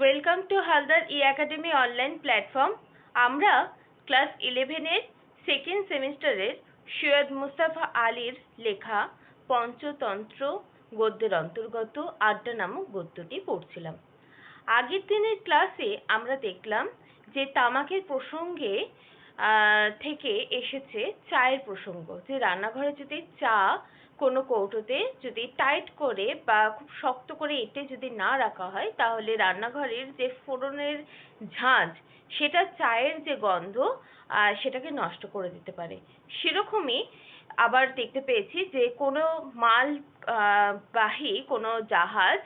Welcome to Haldar E academy online platform আমরা class ইলেভেনের second সেমিস্টারের সৈয়দ মুস্তাফা আলীর লেখা পঞ্চতন্ত্র গদ্যের অন্তর্গত আড্ডা নামক গদ্যটি পড়ছিলাম। আগের দিনের ক্লাসে আমরা দেখলাম যে তামাকের প্রসঙ্গে থেকে এসেছে চায়ের প্রসঙ্গ। যে রান্নাঘরে যদি চা কোনো কৌটোতে যদি টাইট করে বা খুব শক্ত করে এঁটে যদি না রাখা হয় তাহলে রান্নাঘরের যে ফোড়নের ঝাঁঝ সেটা চায়ের যে গন্ধ আহ, সেটাকে নষ্ট করে দিতে পারে। সেরকমই আবার দেখতে পেয়েছি যে কোনো মাল আহ, বাহী কোনো জাহাজ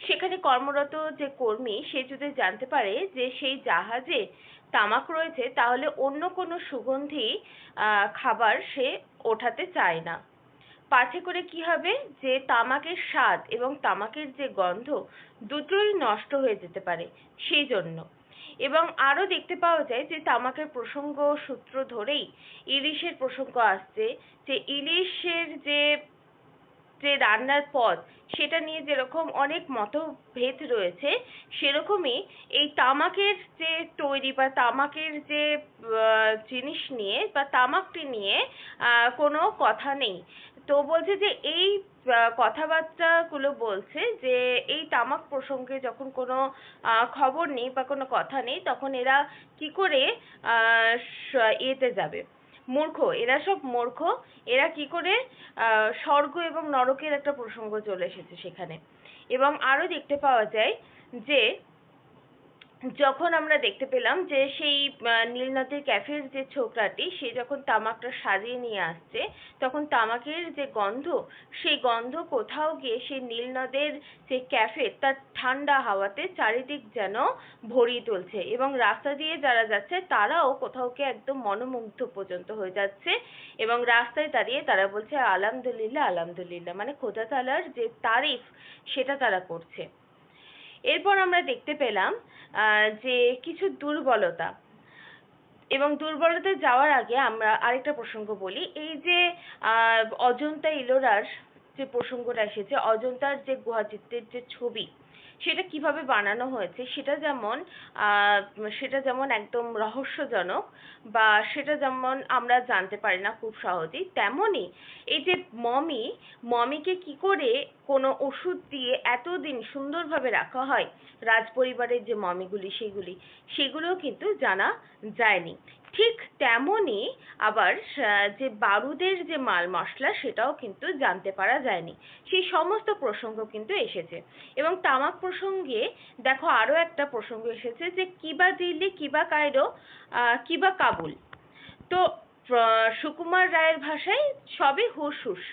সেখানে কর্মরত যে কর্মী সে যদি জানতে পারে যে সেই জাহাজে তামাক রয়েছে তাহলে অন্য কোনো সুগন্ধি আহ, খাবার সে ওঠাতে চায় না। পাছে করে কি হবে? যে তামাকের স্বাদ এবং তামাকের যে গন্ধ দুটোই নষ্ট হয়ে যেতে পারে, সেই জন্য। এবং আরও দেখতে পাওয়া যায় যে তামাকের প্রসঙ্গ সূত্র ধরেই ইলিশের প্রসঙ্গ আসছে যে ইলিশের যে যে রান্নার পদ, সেটা নিয়ে যেরকম অনেক মতভেদ রয়েছে, সেরকমই এই তামাকের যে তৈরি বা তামাকের যে জিনিস নিয়ে বা তামাকটি নিয়ে কোনো কথা নেই। তো বলছে যে এই আহ, কথাবার্তাগুলো বলছে যে এই তামাক প্রসঙ্গে যখন কোনো খবর নেই বা কোনো কথা নেই তখন এরা কি করে আহ, এতে যাবে? মূর্খ এরা সব মূর্খ। এরা কি করে আহ, স্বর্গ এবং নরকের একটা প্রসঙ্গ চলে এসেছে সেখানে। এবং আরও দেখতে পাওয়া যায় যে যখন আমরা দেখতে পেলাম যে সেই নীলনদের ক্যাফের যে ছোকরাটি, সে যখন তামাকটা সাজিয়ে নিয়ে আসছে, তখন তামাকের যে গন্ধ, সেই গন্ধ কোথাও গিয়ে সেই নীলনদের যে ক্যাফে, তার ঠান্ডা হাওয়াতে চারিদিক যেন ভরিয়ে তুলছে। এবং রাস্তা দিয়ে যারা যাচ্ছে, তারাও কোথাও গিয়ে একদম মনোমুগ্ধ পর্যন্ত হয়ে যাচ্ছে। এবং রাস্তায় দাঁড়িয়ে তারা বলছে, আলহামদুলিল্লাহ আলহামদুলিল্লাহ। মানে খোদা তালার যে তারিফ, সেটা তারা করছে। এরপর আমরা দেখতে পেলাম যে কিছু দুর্বলতা। এবং দুর্বলতা যাওয়ার আগে আমরা আরেকটা প্রসঙ্গ বলি। এই যে আহ, অজন্তা ইলোরার যে প্রসঙ্গটা এসেছে অজন্তার যে গুহা গুহাচিত্রের যে ছবি সেটা কীভাবে বানানো হয়েছে, সেটা যেমন সেটা যেমন একদম রহস্যজনক বা সেটা যেমন আমরা জানতে পারি না খুব সহজেই, তেমনই এই যে মমি, মমিকে কি করে কোনো ওষুধ দিয়ে এতদিন সুন্দরভাবে রাখা হয়, রাজপরিবারের যে মমিগুলি সেগুলি সেগুলোও কিন্তু জানা যায়নি। ঠিক তেমনই আবার যে বারুদের যে মাল মশলা সেটাও কিন্তু জানতে পারা যায়নি। সেই সমস্ত প্রসঙ্গ কিন্তু এসেছে। এবং তামাক প্রসঙ্গে দেখো আরও একটা প্রসঙ্গ এসেছে যে কিবা দিল্লি কিবা কায়রো আহ, কিবা কাবুল। তো সুকুমার রায়ের ভাষায় সবই হুস হুস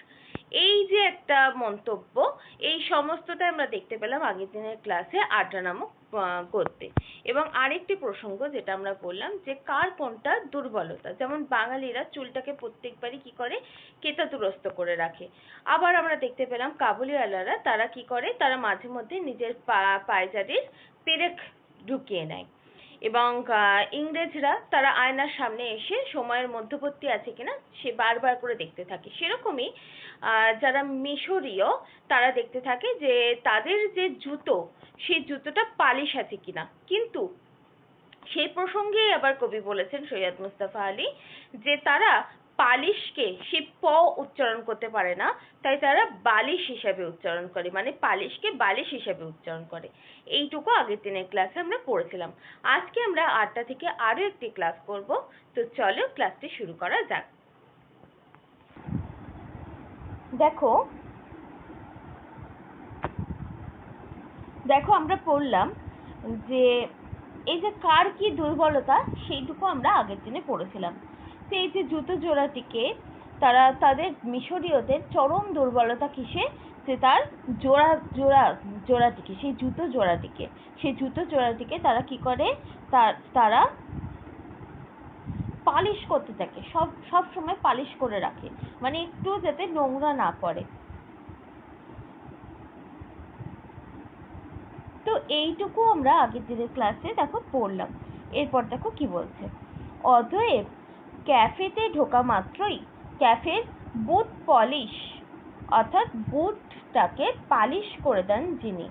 এই যে একটা মন্তব্য এই সমস্তটা আমরা দেখতে পেলাম আগের দিনের ক্লাসে আড্ডা নামক গদ্যে এবং আরেকটি প্রসঙ্গ যেটা আমরা বললাম যে কার কোনটা দুর্বলতা? যেমন বাঙালিরা চুলটাকে প্রত্যেকবারই কি করে? কেতাদুরস্ত করে রাখে। আবার আমরা দেখতে পেলাম কাবুলিওয়ালারা তারা কি করে? তারা মাঝে মধ্যে নিজের পা, পায়জারির পেরেক ঢুকিয়ে নেয়। এবং ইংরেজরা তারা আয়নার সামনে এসে সময়ের মধ্যবর্তী আছে কিনা সে বারবার করে দেখতে থাকে। সেরকমই যারা মিশরীয়, তারা দেখতে থাকে যে তাদের যে জুতো, সেই জুতোটা পালিশ আছে কিনা। কিন্তু সেই প্রসঙ্গেই আবার কবি বলেছেন সৈয়দ মুস্তাফা আলী যে তারা পালিশকে সে প উচ্চারণ করতে পারে না, তাই তারা বালিশ হিসাবে উচ্চারণ করে মানে পালিশকে বালিশ হিসাবে উচ্চারণ করে। এইটুকু আগের দিনের ক্লাসে আমরা পড়েছিলাম। আজকে আমরা আটটা থেকে আরও একটি ক্লাস করব। তো চলো ক্লাসটি শুরু করা যাক। দেখো দেখো আমরা পড়লাম যে এই যে কার কি দুর্বলতা, সেইটুকু আমরা আগের দিনে পড়েছিলাম। তো এই যে জুতো জোড়াটিকে, তারা তাদের মিশরীয়দের চরম দুর্বলতা কিসে? যে তার জোড়া জোড়া, জোড়াটিকে, সেই জুতো জোড়াটিকে, সেই জুতো জোড়াটিকে তারা কি করে? তার, তারা পালিশ করতে থাকে, সব সব সময় পালিশ করে রাখে। মানে একটু যাতে নোংরা না করে তো এইটুকু আমরা আগের দিনের ক্লাসে দেখো পড়লাম। এরপর দেখো কি বলছে? অতএব ক্যাফেতে ঢোকা মাত্রই ক্যাফের বুট পলিশ, অর্থাৎ বুটটাকে পালিশ করে দেন যিনি।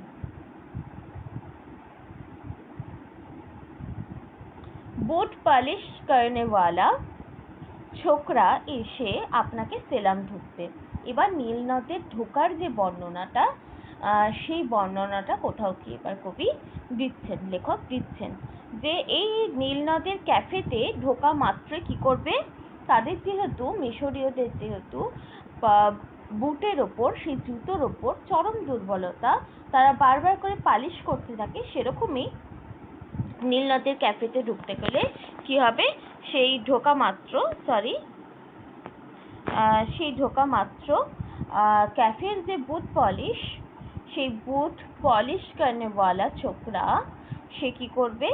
বুট পালিশ করনেওয়ালা ছোকরা এসে আপনাকে সেলাম ঠুকবে এবার নীল নদের ঢোকার যে বর্ণনাটা সেই বর্ণনাটা কোথাও কি এবার কবি দিচ্ছেন, লেখক দিচ্ছেন, যে এই নীল নদের ক্যাফেতে ঢোকা মাত্রই কি করবে? তাদের যেহেতু, মিশরীয়দের যেহেতু বুটের ওপর, সেই জুতোর ওপর চরম দুর্বলতা, তারা বারবার করে পালিশ করতে থাকে, সেরকমই নীল নদের ক্যাফেতে ঢুকতে গেলে কি হবে? সেই ঢোকা মাত্র সরি সেই ঢোকা মাত্র ক্যাফের যে বুট পলিশ সেই বুট পলিশ করনেওয়ালা ছোকরা, সে কি করবে?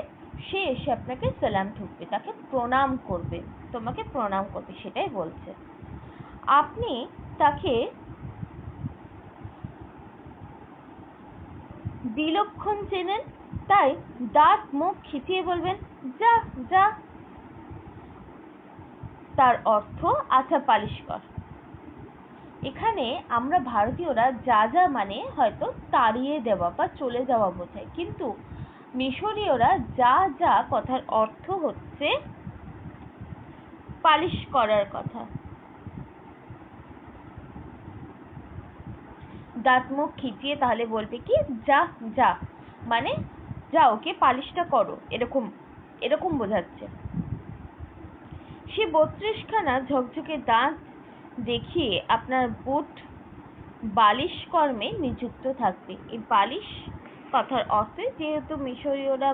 সে এসে আপনাকে সালাম ঠুকবে, তাকে প্রণাম করবে, তোমাকে প্রণাম করবে, সেটাই বলছে। আপনি তাকে বিলক্ষণ চেনেন? তাই দাঁত মুখ খিচিয়ে বলবেন, যা যা। তার অর্থ আচ্ছা পালিশ কর। এখানে আমরা ভারতীয়রা যা যা মানে হয়তো তাড়িয়ে দেওয়া বা চলে যাওয়া বোঝায়। কিন্তু মিশরীয়রা যা যা কথার অর্থ হচ্ছে পালিশ করার কথা। দাঁত মুখ খিচিয়ে তাহলে বলবে কি, যা যা। মানে যা ওকে পালিশটা করো, এরকম এরকম বোঝাচ্ছে। সে বত্রিশখানা ঝকঝকে দাঁত দেখিয়ে আপনার বুট বালিশ কর্মে নিযুক্ত থাকবে। এই বালিশ কথার অর্থে যেহেতু মিশরীয়রা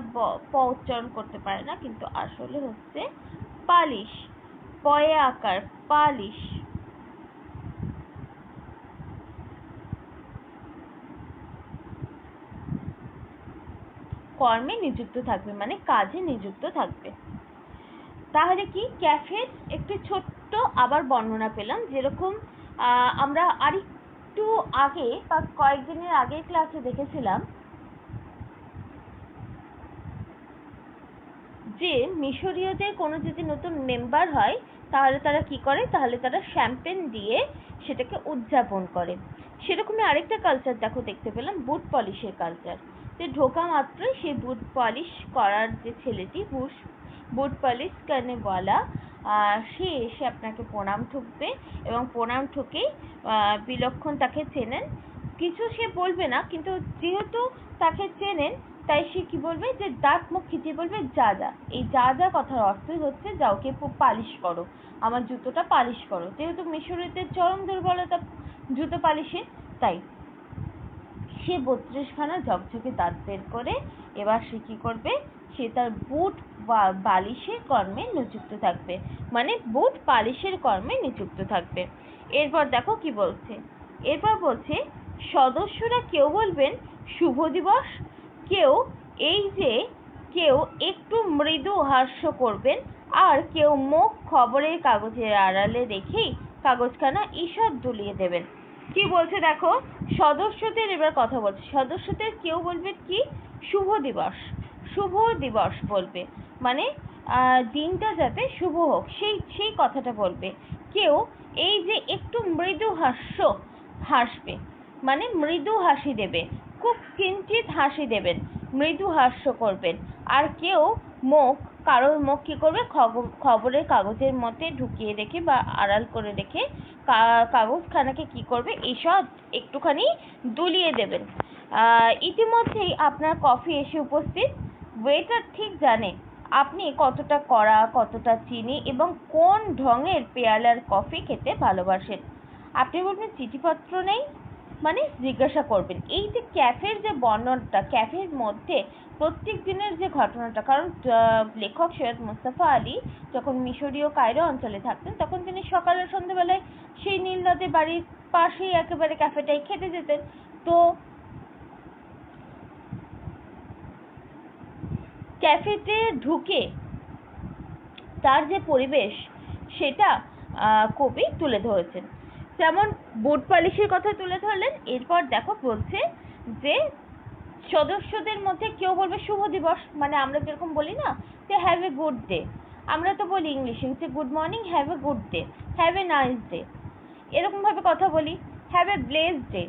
প উচ্চারণ করতে পারে না, কিন্তু আসলে হচ্ছে পালিশ পয়ে আকার পালিশ কর্মে নিযুক্ত থাকবে মানে কাজে নিযুক্ত থাকবে। তাহলে কি? ক্যাফের একটি ছোট্ট আবার বর্ণনা পেলাম যেরকম আহ, আমরা আরেকটু আগে বা কয়েকদিনের আগের ক্লাসে দেখেছিলাম যে মিশরীয়দের কোনো যদি নতুন মেম্বার হয় তাহলে তারা কি করে? তাহলে তারা শ্যাম্পেন দিয়ে সেটাকে উদযাপন করে। সেরকমই আরেকটা কালচার দেখো দেখতে পেলাম বুট পলিশের কালচার ঢোকা মাত্রই সেই বুট পলিশ করার যে ছেলেটি বুট বুট পলিশ করনে বলা সে এসে আপনাকে প্রণাম ঠুকবে এবং প্রণাম ঠুকেই আহ, বিলক্ষণ তাকে চেনেন। কিছু সে বলবে না কিন্তু যেহেতু তাকে চেনেন তাই সে কি বলবে যে দাঁত মুখ খিচিয়ে বলবে যা যা। এই যা যা কথার অর্থই হচ্ছে যাও ওকে পালিশ করো। আমার জুতোটা পালিশ করো। যেহেতু মিশরীয়দের চরম দুর্বলতা জুতো পালিশে তাই। সে বত্রিশখানা ঝকঝকে দাঁত বের করে, এবার সে কি করবে? সে তার বুট বা বালিশের কর্মে নিযুক্ত থাকবে। মানে বুট পালিশের কর্মে নিযুক্ত থাকবে। এরপর দেখো কি বলছে। এরপর বলছে, সদস্যরা কেউ বলবেন, শুভ দিবস। কেউ, এই যে কেউ একটু মৃদু হাস্য করবেন, আর কেউ মুখ খবরের কাগজের আড়ালে রেখেই কাগজখানা ঈষৎ দুলিয়ে দেবেন। কি বলছে দেখো? সদস্যদের এবার কথা বলছে। সদস্যদের কেউ বলবে কি? শুভ দিবস। শুভ দিবস বলবে। মানে দিনটা যাতে শুভ হোক, সেই সেই কথাটা বলবে। কেউ এই যে একটু মৃদু হাস্য হাসবে মানে মৃদু হাসি দেবে, খুব কিঞ্চিত হাসি দেবেন। মৃদু হাস্য করবেন। আর কেউ মুখ, কারোর মুখ কি করবে? খব- খবরের কাগজের মধ্যে ঢুকিয়ে রেখে বা আড়াল করে রেখে কাগজখানাকে কি করবে? ঈষৎ একটুখানি দুলিয়ে দেবেন। ইতিমধ্যেই আপনার কফি এসে উপস্থিত। ওয়েটার ঠিক জানে আপনি কতটা কড়া, কতটা চিনি এবং কোন ঢঙের পেয়ালার কফি খেতে ভালোবাসেন। আপনি বলবেন, চিঠিপত্র নেই? মানে জিজ্ঞাসা করবেন। এই যে ক্যাফের যে বর্ণনাটা, ক্যাফের মধ্যে প্রত্যেক দিনের যে ঘটনাটা, কারণ লেখক সৈয়দ মুস্তাফা আলী যখন মিশরীয় কায়রো অঞ্চলে থাকতেন, তখন তিনি সকালে সন্ধ্যেবেলায় সেই নীল নদের বাড়ির পাশেই একেবারে ক্যাফেটাই খেতে যেতেন। তো ক্যাফেতে ঢুকে তার যে পরিবেশ, সেটা কবি তুলে ধরেছেন। যেমন বুট পালিশের কথা তুলে ধরলেন, এরপর দেখো বলছে যে সদস্যদের মধ্যে কেউ বলবে শুভ দিবস মানে আমরা যেরকম বলি না যে হ্যাভ এ গুড ডে আমরা তো বলি ইংলিশে যে good morning have a good day have a nice day এরকম ভাবে কথা বলি হ্যাভ এ ব্লেস ডে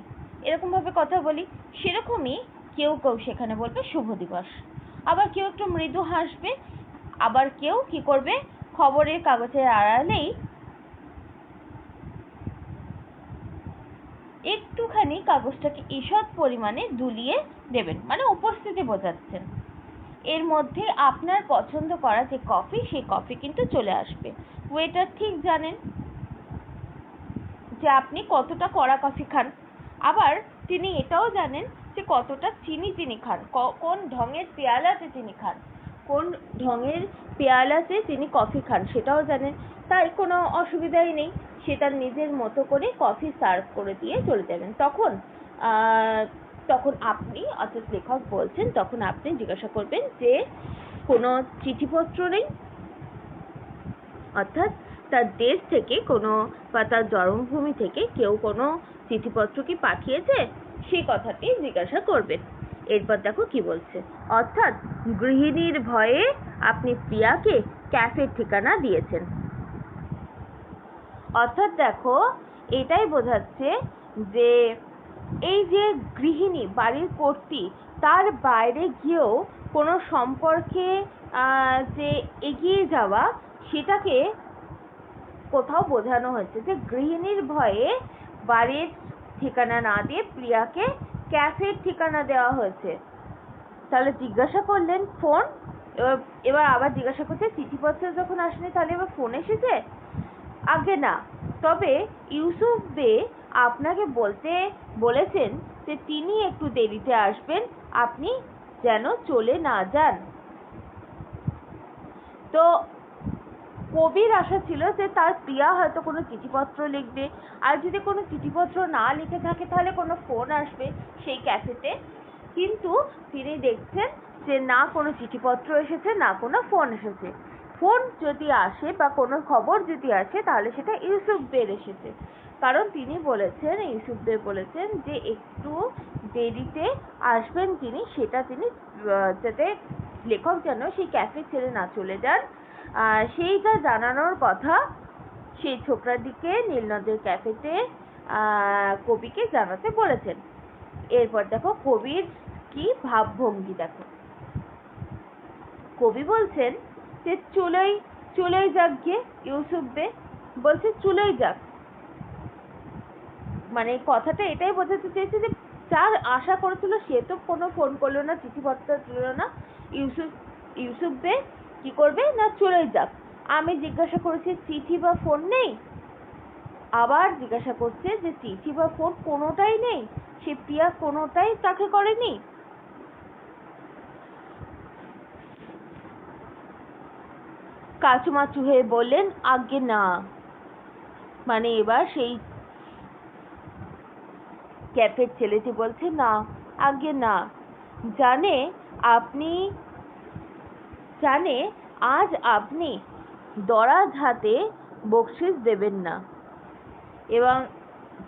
এরকম ভাবে কথা বলি, সেরকমই কেউ কেউ সেখানে বলবে শুভ দিবস। আবার কেউ একটু মৃদু হাসবে, আবার কেউ কি করবে? খবরের কাগজের আড়ালেই একটুখানি কাগজটাকে ঈষৎ পরিমাণে দুলিয়ে দেবেন মানে উপস্থিতি বোঝাচ্ছেন। এর মধ্যে আপনার পছন্দ করা যে কফি, সেই কফি কিন্তু চলে আসবে। ওয়েটার ঠিক জানেন যে আপনি কতটা কড়া কফি খান। আবার তিনি এটাও জানেন যে কতটা চিনি তিনি খান কোন ঢঙের পেয়ালাতে তিনি খান, কোন ঢঙের পেয়ালাতে তিনি কফি খান, সেটাও জানেন। তাই কোনো অসুবিধাই নেই। সে তার নিজের মতো করে কফি সার্ভ করে দিয়ে চলে যাবেন। তখন তখন আপনি, অর্থাৎ লেখক বলছেন, তখন আপনি জিজ্ঞাসা করবেন যে, কোনো চিঠিপত্র নেই? অর্থাৎ তার দেশ থেকে কোনো বা তার জন্মভূমি থেকে কেউ কোনো চিঠিপত্র কি পাঠিয়েছে? সেই কথাটি জিজ্ঞাসা করবেন। এরপর দেখো কি বলছে। অর্থাৎ গৃহিণীর ভয়ে আপনি প্রিয়াকে ক্যাফের ঠিকানা দিয়েছেন। অর্থাৎ দেখো, এটাই বোঝাচ্ছে যে এই যে গৃহিণী, বাড়ির কর্ত্রী তার বাইরে গিয়েও কোনো সম্পর্কে যে এগিয়ে যাওয়া, সেটাকে কোথাও বোঝানো হয়েছে যে গৃহিণীর ভয়ে বাড়ির ঠিকানা না দিয়ে প্রিয়াকে ক্যাফের ঠিকানা দেওয়া হয়েছে। তাহলে জিজ্ঞাসা করলেন ফোন, এবার এবার আবার জিজ্ঞাসা করছে চিঠিপত্র যখন আসেনি তাহলে এবার ফোন এসেছে? আগে না। তবে ইউসুফ বে আপনাকে বলতে, বলেছেন যে তিনি একটু দেরিতে আসবেন, আপনি যেন চলে না যান। তো কবির আশা ছিল যে তার প্রিয়া হয়তো কোনো চিঠিপত্র লিখবে। আর যদি কোনো চিঠিপত্র না লিখে থাকে, তাহলে কোনো ফোন আসবে সেই ক্যাফেতে কিন্তু তিনি দেখছেন যে না কোনো চিঠিপত্র এসেছে, না কোনো ফোন এসেছে। ফোন যদি আসে বা কোনো খবর যদি আসে, তাহলে সেটা ইউসুফ বের এসেছে। কারণ তিনি বলেছেন, ইউসুফ বে বলেছেন যে একটু দেরিতে আসবেন তিনি, সেটা তিনি যাতে লেখক যেন সেই ক্যাফে ছেড়ে না চলে যান। সেইটা জানানোর কথা সেই ছোকরার দিকে নীলনদের ক্যাফেতে কবিকে জানাতে বলেছেন। এরপর দেখো কবির কি ভাবভঙ্গি দেখো। কবি বলছেন যে চলেই চলেই যাক গিয়ে, ইউসুফ বে বলছে, চলেই যাক। মানে কথাটা এটাই বোঝাতে চেয়েছে যে, যার আশা করেছিল সে তো কোনো ফোন করল না, চিঠিপত্র দিল না। ইউসুফ ইউসুফ বে কি করবে? না, চলেই যাক। আমি জিজ্ঞাসা করেছি, চিঠি বা ফোন নেই? আবার জিজ্ঞাসা করছে যে, চিঠি বা ফোন কোনোটাই নেই। সে প্রিয়া কোনোটাই তাকে করেনি। কাচুমাচু হয়ে বললেন, আজ্ঞে না। মানে এবার সেই ক্যাফের ছেলেটি বলছে, না, আজ্ঞে না। জানে আপনি, জানে আজ আপনি দরাজ হাতে বকশিস দেবেন না। এবং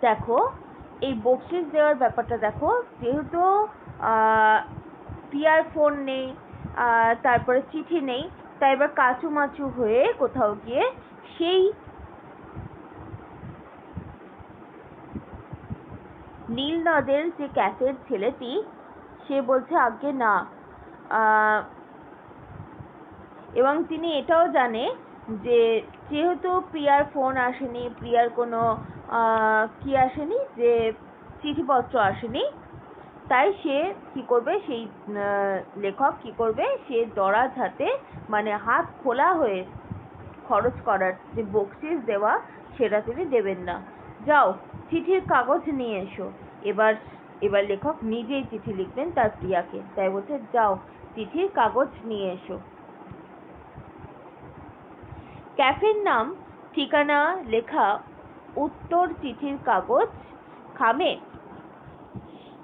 দেখো, এই বকশিস দেওয়ার ব্যাপারটা দেখো, যেহেতু পিয়ার ফোন নেই তারপরে চিঠি নেই তাই এবার কাচুমাচু হয়ে কোথাও গিয়ে সেই নীল নদের যে ক্যাফের ছেলেটি, সে বলছে, আজ্ঞে, না। এবং তিনি এটাও জানে যে যেহেতু প্রিয়ার ফোন আসেনি, প্রিয়ার কোনো কি আসেনি? যে চিঠিপত্র আসেনি তাই সে কি করবে? সেই লেখক কি করবে? সে দরাজ হাতে মানে হাত খোলা হয়ে খরচ করার যে বকশিস দেওয়া, সেটা তিনি দেবেন না। যাও, চিঠির কাগজ নিয়ে এসো। এবার এবার লেখক নিজেই চিঠি লিখবেন তার প্রিয়াকে। তাই বলছে, যাও, চিঠির কাগজ নিয়ে এসো। ক্যাফের নাম, ঠিকানা, লেখা, উত্তর চিঠির কাগজ, খামে।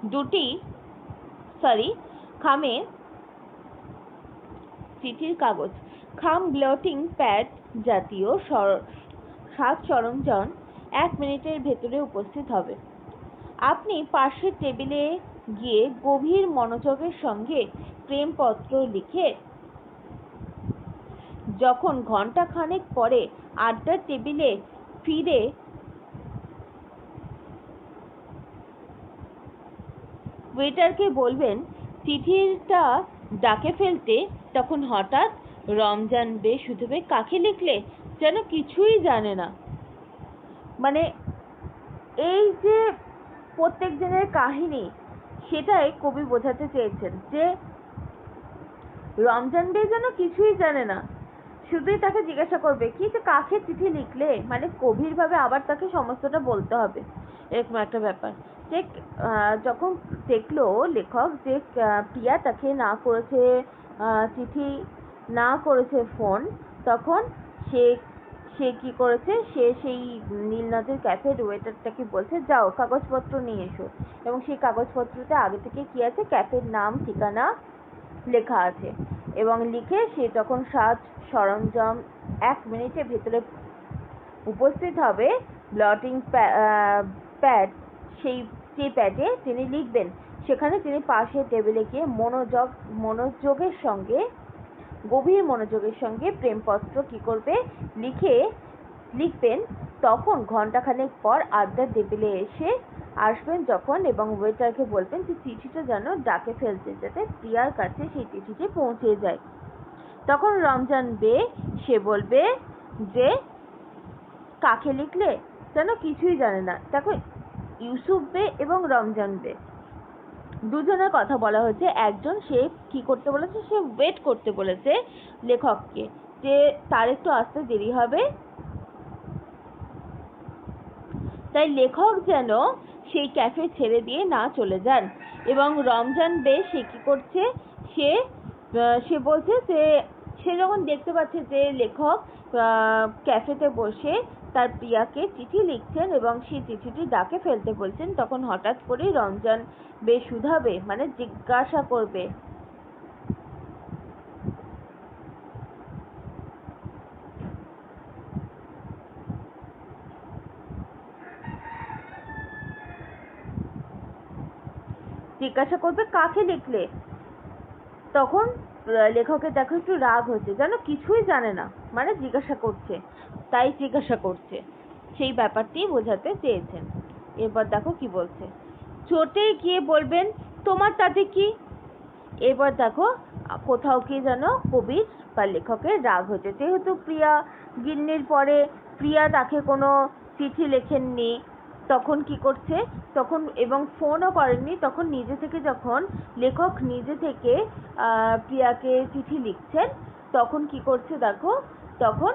দুটি সরি খামে চিঠির কাগজ। খাম ব্লটিং প্যাড জাতীয় সর- সাজ সরঞ্জাম এক মিনিটের ভেতরে উপস্থিত হবে। আপনি পাশের টেবিলে গিয়ে গভীর মনোযোগের সঙ্গে প্রেমপত্র লিখে যখন ঘণ্টা খানেক পরে আড্ডার টেবিলে ফিরে ওয়েটারকে বলবেন চিঠিটা ডাকে ফেলতে তখন হঠাৎ রমজান বে শুধু বে কাকে লিখলে? যেন কিছুই জানে না। মানে এই যে প্রত্যেক জনের কাহিনী, সেটাই কবি বোঝাতে চেয়েছেন যে রমজান বে যেন কিছুই জানে না। শুধুই তাকে জিজ্ঞাসা করবে, কি যে কাকে চিঠি লিখলে? মানে গভীরভাবে আবার তাকে সমস্তটা বলতে হবে। এরকম একটা ব্যাপার। আহ, যখন দেখল লেখক যে প্রিয়া তাকে না করেছে চিঠি না করেছে ফোন তখন সে সে কি করেছে? সে সেই নীলনদের ক্যাফের ওয়েটারটাকে বলছে যাও কাগজপত্র নিয়ে এসো। এবং সেই কাগজপত্রতে আগে থেকে কি আছে? ক্যাফের নাম ঠিকানা লেখা আছে। এবং লিখে সে তখন সাজ সরঞ্জাম এক মিনিটের ভেতরে উপস্থিত হবে ব্লটিং প্যাড সেই যে তিনি লিখবেন। সেখানে তিনি পাশে টেবিলে গিয়ে মনোযোগ, মনোযোগের সঙ্গে, গভীর মনোযোগের সঙ্গে প্রেমপত্র কি করবে লিখে লিখবেন। তখন ঘন্টাখানেক পর আড্ডার টেবিলে এসে আসবেন যখন এবং ওয়েটারকে বলবেন যে, চিঠিটা যেন ডাকে ফেলতে যাতে প্রিয়ার কাছে সেই চিঠিটি পৌঁছে যায়। তখন রমজান বে, সে বলবে যে, কাকে লিখলে? যেন কিছুই জানে না। দেখো ইউসুফ বে এবং রমজান বে। দুজনের কথা বলা হয়েছে। একজন সে কি করতে বলেছে? সে ওয়েট করতে বলেছে লেখককে যে তার একটু আসতে দেরি হবে। তাই লেখক যেন সেই ক্যাফে ছেড়ে দিয়ে না চলে যান এবং রমজান বে সে কি করছে? সে সে বলছে যে সে যখন দেখতে পাচ্ছে যে লেখক ক্যাফেতে বসে তার প্রিয়াকে চিঠি লিখছেন এবং সেই চিঠিটি ডাকে ফেলতে বলছেন, তখন হঠাৎ করেই রমজান বে শুধাবে মানে জিজ্ঞাসা করবে। জিজ্ঞাসা করবে, কাকে লিখলে? তখন লেখকের দেখো একটু রাগ হচ্ছে, যেন কিছুই জানে না মানে জিজ্ঞাসা করছে, তাই জিজ্ঞাসা করছে, সেই ব্যাপারটি বোঝাতে চেয়েছেন। এরপর দেখো কি বলছে, চোটে গিয়ে বলবেন, তোমার তাতে কি? এবার দেখো, কোথাও কি যেন কবির বা লেখকের রাগ হচ্ছে, যেহেতু প্রিয়া গিন্নির পরে, প্রিয়া তাকে কোনো চিঠি লেখেননি তখন কি করছে? তখন এবং ফোনও করেননি। তখন নিজে থেকে যখন লেখক নিজে থেকে প্রিয়াকে চিঠি লিখছেন, তখন কি করছে দেখো? তখন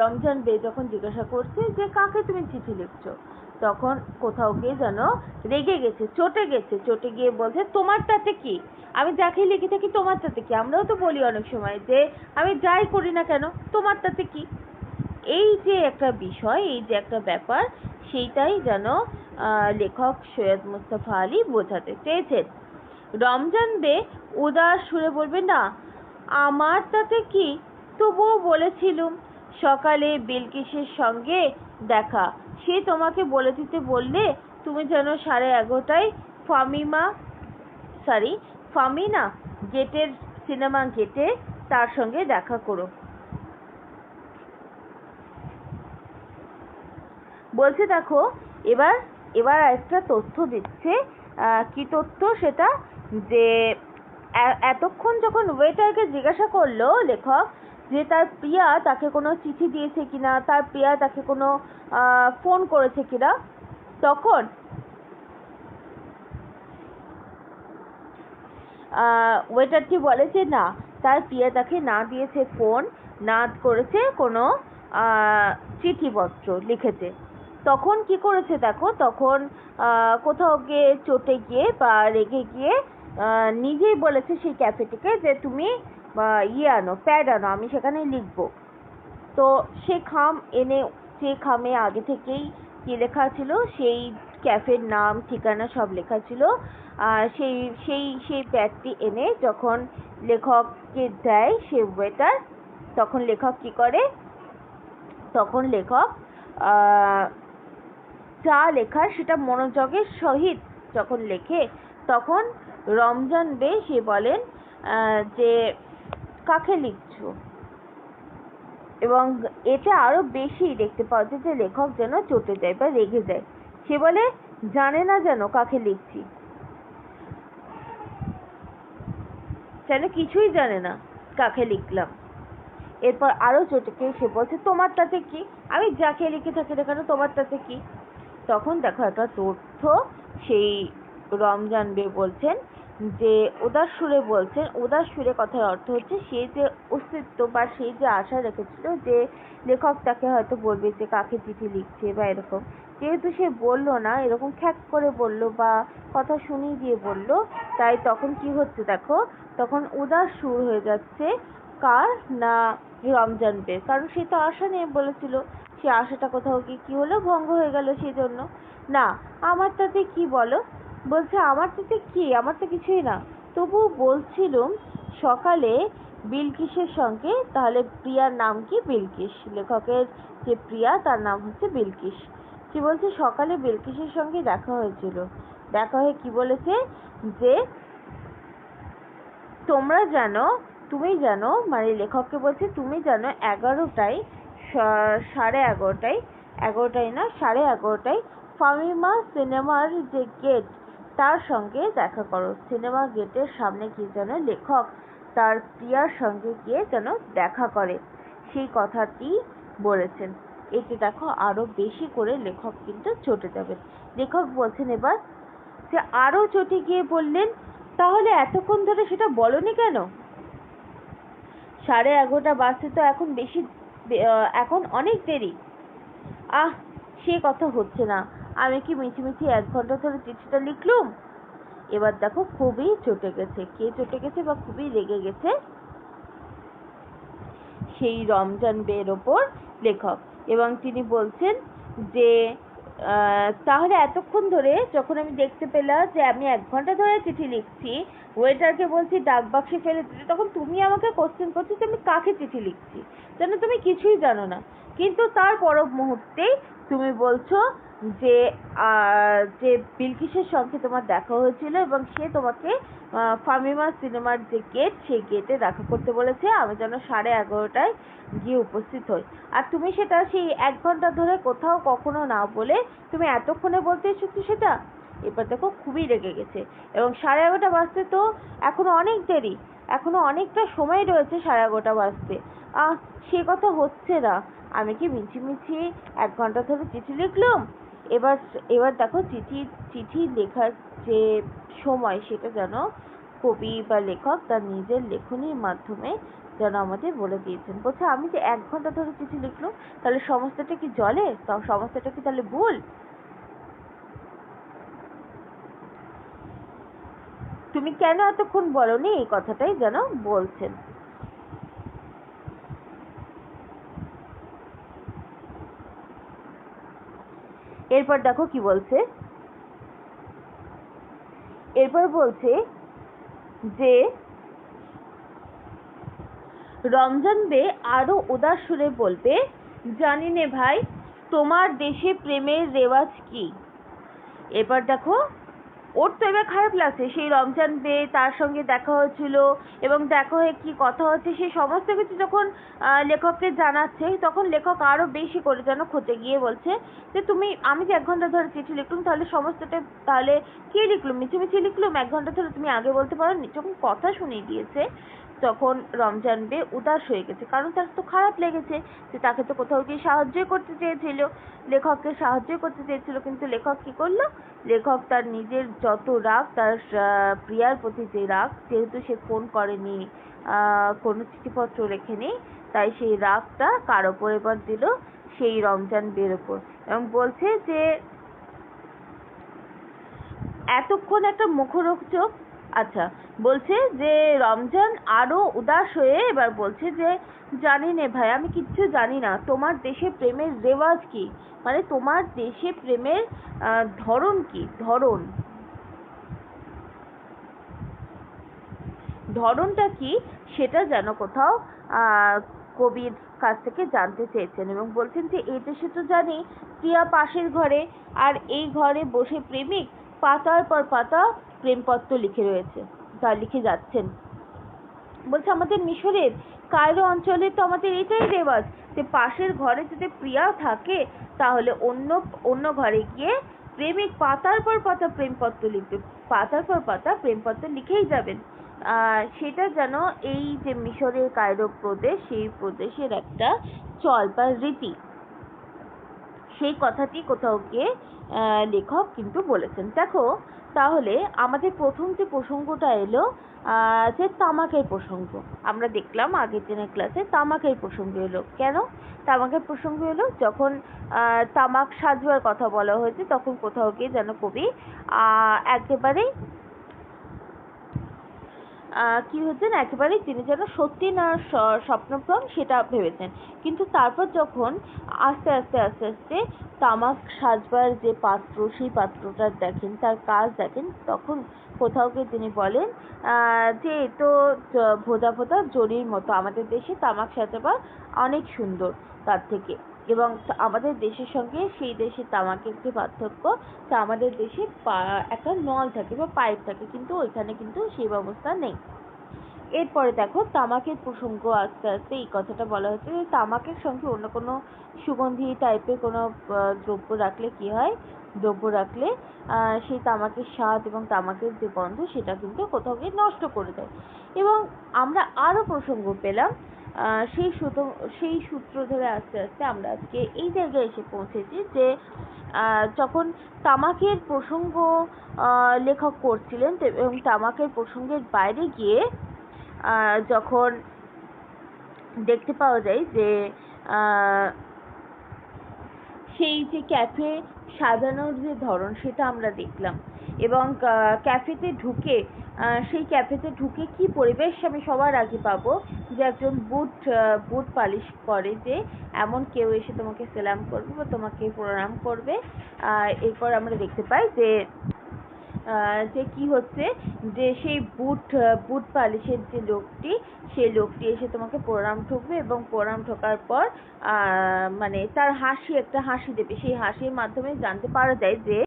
রমজান বে যখন জিজ্ঞাসা করছে যে, কাকে তুমি চিঠি লিখছো? তখন কোথাও গিয়ে যেন রেগে গেছে, চটে গেছে। চটে গিয়ে বলছে তোমার তাতে কি? আমি যাকে লিখে থাকি তোমার তাতে কি? আমরাও তো বলি অনেক সময় যে, আমি যাই করি না কেন তোমার তাতে কি? এই যে একটা বিষয়, এই যে একটা ব্যাপার, সেইটাই যেন লেখক সৈয়দ মুস্তফা আলী বোঝাতে চেয়েছেন। রমজান বে উদাস সুরে বলবে, না, আমার তাতে কি? তবুও বলেছিলুম, সকালে বিলকিসের সঙ্গে দেখা। সে তোমাকে বলে দিতে বললে তুমি যেন সাড়ে এগারোটায় ফামিমা সরি ফামিনা গেটের, সিনেমা গেটে তার সঙ্গে দেখা করো। বলছে, দেখো, এবার এবার একটা তথ্য দিচ্ছে। কি তথ্য? সেটা যে এতক্ষণ যখন ওয়েটারকে জিজ্ঞাসা করল লেখক, যে তার প্রিয়া তাকে কোনো চিঠি দিয়েছে কিনা, তার প্রিয়া তাকে কোনো ফোন করেছে কিনা, তখন ওয়েটারটি বলে যে, না, তার প্রিয়া তাকে না দিয়েছে ফোন না করেছে কোনো চিঠিপত্র লিখেছে। তখন কি করেছে দেখো? তখন কোথাও গিয়ে চটে গিয়ে বা রেগে গিয়ে নিজেই বলেছে সেই ক্যাফেটিকে যে তুমি ইয়ে আনো, প্যাড আনো, আমি সেখানে লিখব। তো সে খাম এনে, যে খামে আগে থেকেই কি লেখা ছিল, সেই ক্যাফের নাম, ঠিকানা সব লেখা ছিল। আর সেই সেই সেই প্যাডটি এনে যখন লেখককে দেয় সে ওয়েটার, তখন লেখক কি করে? তখন লেখক যা লেখার সেটা মনোযোগের সহিত যখন লেখে, তখন রমজান বে সে বলেন যে কাকে লিখছো? এবং এটা আরও বেশি দেখতে পাওয়া যায় যে লেখক যেন চটে যায় বা রেগে যায়। সে বলে, জানে না যেন কাকে লিখছি। যেন কিছুই জানে না কাকে লিখলাম। এরপর আরও চটকে সে বলছে তোমার তাতে কি? আমি যাকে লিখে থাকি না কেন তোমার তাতে কি? তখন দেখো একটা তথ্য সেই রমজান বে বলছেন যে, উদাস সুরে বলছেন, উদাস সুরে কথার অর্থ হচ্ছে সে যে অস্তিত্ব বা সে যে আশা রেখেছিল যে লেখক তাকে হয়তো বলবে যে কাকে চিঠি লিখছে বা এরকম। যেহেতু সে বলল না, এরকম খ্যাক করে বলল বা কথা শুনিয়ে দিয়ে বলল, তাই তখন কি হচ্ছে দেখো, তখন উদাস সুর হয়ে যাচ্ছে কার না রমজান বে। কারণ সে তো আশা নিয়ে বলেছিল। সে আশাটা কোথাও গিয়ে কি হলো? ভঙ্গ হয়ে গেল সেই জন্য না আমার তাতে কি বলো? বলছে আমার তাতে কি? আমার তো কিছুই না। তবুও বলছিলুম, সকালে বিলকিসের সঙ্গে, তাহলে প্রিয়ার নাম কি? বিলকিস। লেখকের যে প্রিয়া, তার নাম হচ্ছে বিলকিস। সে বলছে, সকালে বিলকিসের সঙ্গে দেখা হয়েছিল। দেখা হয়ে কি বলেছে? যে তোমরা জানো, তুমি জানো মানে লেখককে বলছে, তুমি জানো এগারোটায় সাড়ে এগারোটায় এগারোটায় না, সাড়ে এগারোটায় ফামিমা সিনেমার যে গেট, তার সঙ্গে দেখা করো। সিনেমা গেটের সামনে গিয়ে যেন লেখক তার প্রিয়ার সঙ্গে গিয়ে যেন দেখা করে। সেই কথাটি বলেছেন। এতে দেখো আরও বেশি করে লেখক কিন্তু চটে যাবেন। লেখক বলছেন, এবার যে আরও চটে গিয়ে বললেন, তাহলে এতক্ষণ ধরে সেটা বলনি কেন? সাড়ে এগারোটা বাজতে তো এখন বেশি এখন অনেক দেরি। আহ, সে কথা হচ্ছে না। আমি কি মিছিমিছি এক ঘণ্টা ধরে চিঠিটা লিখলুম? এবার দেখো খুবই চটে গেছে। কে চটে গেছে বা খুবই রেগে গেছে? সেই রমজান বের ওপর লেখক। এবং তিনি বলছেন যে তাহলে এতক্ষণ ধরে যখন আমি দেখতে পেলাম যে আমি এক ঘণ্টা ধরে চিঠি লিখছি ওয়েটারকে বলছি, ডাক বাক্সে ফেলে দিতে। তখন তুমি আমাকে কোশ্চেন করছ যে আমি কাকে চিঠি লিখছি? যেন তুমি কিছুই জানো না। কিন্তু তার পর মুহূর্তেই তুমি বলছো যে যে বিলকিসের সঙ্গে তোমার দেখা হয়েছিল এবং সে তোমাকে ফামিমা সিনেমার যে গেট সেই গেটে দেখা করতে বলেছে। আমি যেন সাড়ে এগারোটায় গিয়ে উপস্থিত হই। আর তুমি সেটা সেই এক ঘণ্টা ধরে কোথাও কখনো না বলে তুমি এতক্ষণে বলতে এসেছ সেটা? এবার দেখো, খুবই রেগে গেছে। এবং সাড়ে এগারোটা বাজতে তো এখনও অনেক দেরি। এখনও অনেকটা সময় রয়েছে সাড়ে এগারোটা বাজতে আহ, সে কথা হচ্ছে না। আমি কি মিছিমিছি এক ঘণ্টা ধরে চিঠি লিখলাম? এবার এবার দেখো চিঠি চিঠি লেখার যে সময় সেটা যেন কবি বা লেখক তার নিজের লেখনীর মাধ্যমে যেন আমাদের বলে দিয়েছেন। বলছে, আমি যে এক ঘণ্টা ধরে চিঠি লিখলাম, তাহলে সমস্তটা কি জলে? তাও সমস্তটা কি তাহলে ভুল? তুমি কেন এতক্ষণ বলনি এই কথাটাই যেন বলছেন? এরপর দেখো কি বলছে। এরপর বলছে যে, রমজান বে আরও উদাস সুরে বলবে, জানি নে ভাই, তোমার দেশে প্রেমের রেওয়াজ কি? এবার দেখো ওর তো এবার খারাপ লাগছে। সেই রমজান বে, তার সঙ্গে দেখা হয়েছিল এবং দেখা হয়ে কি কথা হচ্ছে সেই সমস্ত কিছু যখন লেখককে জানাচ্ছে, তখন লেখক আরও বেশি করে যেন খোঁজে গিয়ে বলছে যে, তুমি, আমি যে এক ঘণ্টা ধরে চিঠি লিখলুম, তাহলে সমস্তটা, তাহলে কি লিখলুম? মিছিমিছি লিখলুম? এক ঘণ্টা ধরে তুমি আগে বলতে পারো যখন কথা শুনিয়ে দিয়েছে তখন রমজান বে উদাস হয়ে গেছে। কারণ তার তো খারাপ লেগেছে যে তাকে তো কোথাও গিয়ে সাহায্য করতে চেয়েছিল। লেখককে সাহায্য করতে চেয়েছিল, কিন্তু লেখক কি করল? লেখক তার নিজের যত রাগ, তার প্রিয়ার প্রতি যে রাগ, যেহেতু সে ফোন করেনি কোনো চিঠিপত্র লেখেনি তাই সেই রাগটা কার ওপর এবার দিল? সেই রমজান বের ওপর। এবং বলছে যে, এতক্ষণ একটা মুখরোচক আচ্ছা বলছে যে রমজান আরও উদাস হয়ে এবার বলছে যে, জানি নে ভাই, আমি কিচ্ছু জানি না। তোমার দেশে প্রেমের রেওয়াজ কি? মানে তোমার দেশে প্রেমের ধরন কি? ধরন। ধরনটা কি? সেটা যেন কোথাও কবির কাছ থেকে জানতে চেয়েছেন এবং বলছেন যে, এই দেশে তো জানি প্রিয়া পাশের ঘরে, আর এই ঘরে বসে প্রেমিক পাতার পর পাতা প্রেমপত্র লিখে রয়েছে তা লিখে যাচ্ছেন। বলছে, আমাদের মিশরের কায়রো অঞ্চলে তো আমাদের এটাই রেওয়াজ, যে পাশের ঘরে যদি প্রিয়া থাকে, তাহলে অন্য অন্য ঘরে গিয়ে প্রেমিক পাতার পর পাতা প্রেমপত্র লিখবে, পাতার পর পাতা প্রেমপত্র লিখেই যাবেন। সেটা যেন এই যে মিশরের কায়রো প্রদেশ, সেই প্রদেশের একটা চল বা রীতি। সেই কথাটি কোথাও গিয়ে লেখক কিন্তু বলেছেন। দেখো, তাহলে আমাদের প্রথম যে প্রসঙ্গটা এলো যে তামাকের প্রসঙ্গ। আমরা দেখলাম আগের দিনের ক্লাসে তামাকের প্রসঙ্গ এলো। কেন? তামাকের প্রসঙ্গ এলো যখন তামাক সাজবার কথা বলা হয়েছে, তখন কোথাও গিয়ে যেন কবি একেবারেই কি হচ্ছেন একেবারেই তিনি যেন সত্যি না স- স্বপ্নভ্রম সেটা ভেবেছেন। কিন্তু তারপর যখন আস্তে আস্তে আস্তে আস্তে তামাক সাজবার যে পাত্র, সেই পাত্রটা দেখেন, তার কাজ দেখেন, তখন কোথাও গিয়ে তিনি বলেন যে এ তো ভোজা ভোজা জরির মতো। আমাদের দেশে তামাক সাজাবা অনেক সুন্দর তার থেকে। এবং আমাদের দেশের সঙ্গে সেই দেশের তামাকের যে পার্থক্য। তা আমাদের দেশে একটা নল থাকে বা পাইপ থাকে, কিন্তু ওইখানে কিন্তু সেই ব্যবস্থা নেই। এরপরে দেখো, তামাকের প্রসঙ্গ আস্তে আস্তে এই কথাটা বলা হচ্ছে যে তামাকের সঙ্গে অন্য কোনো সুগন্ধি টাইপের কোনো দ্রব্য রাখলে কি হয়? দ্রব্য রাখলে সেই তামাকের স্বাদ এবং তামাকের যে গন্ধ, সেটা কিন্তু কোথাও গিয়ে নষ্ট করে দেয়। এবং আমরা আরও প্রসঙ্গ পেলাম সেই সূত্র সেই সূত্র ধরে আস্তে আস্তে আমরা আজকে এই জায়গায় এসে পৌঁছেছি যে যখন তামাকের প্রসঙ্গ লেখক করছিলেন এবং তামাকের প্রসঙ্গের বাইরে গিয়ে যখন দেখতে পাওয়া যায় যে সেই যে ক্যাফে সাজানোর যে ধরন সেটা আমরা দেখলাম। এবং ক্যাফেতে ঢুকে সেই ক্যাফেতে ঢুকে কি পরিবেশ আমি সবার আগে পাবো যে একজন বুট বুট পালিশ করে যে এমন কেউ এসে তোমাকে সেলাম করবে বা তোমাকে প্রণাম করবে। এরপর আমরা দেখতে পাই যে যে কি হচ্ছে যে সেই বুট বুট পালিশের যে লোকটি, সেই লোকটি এসে তোমাকে প্রণাম ঠুকবে এবং প্রণাম ঠোকার পর মানে তার হাসি, একটা হাসি দেবে। সেই হাসির মাধ্যমে জানতে পারা যায় যে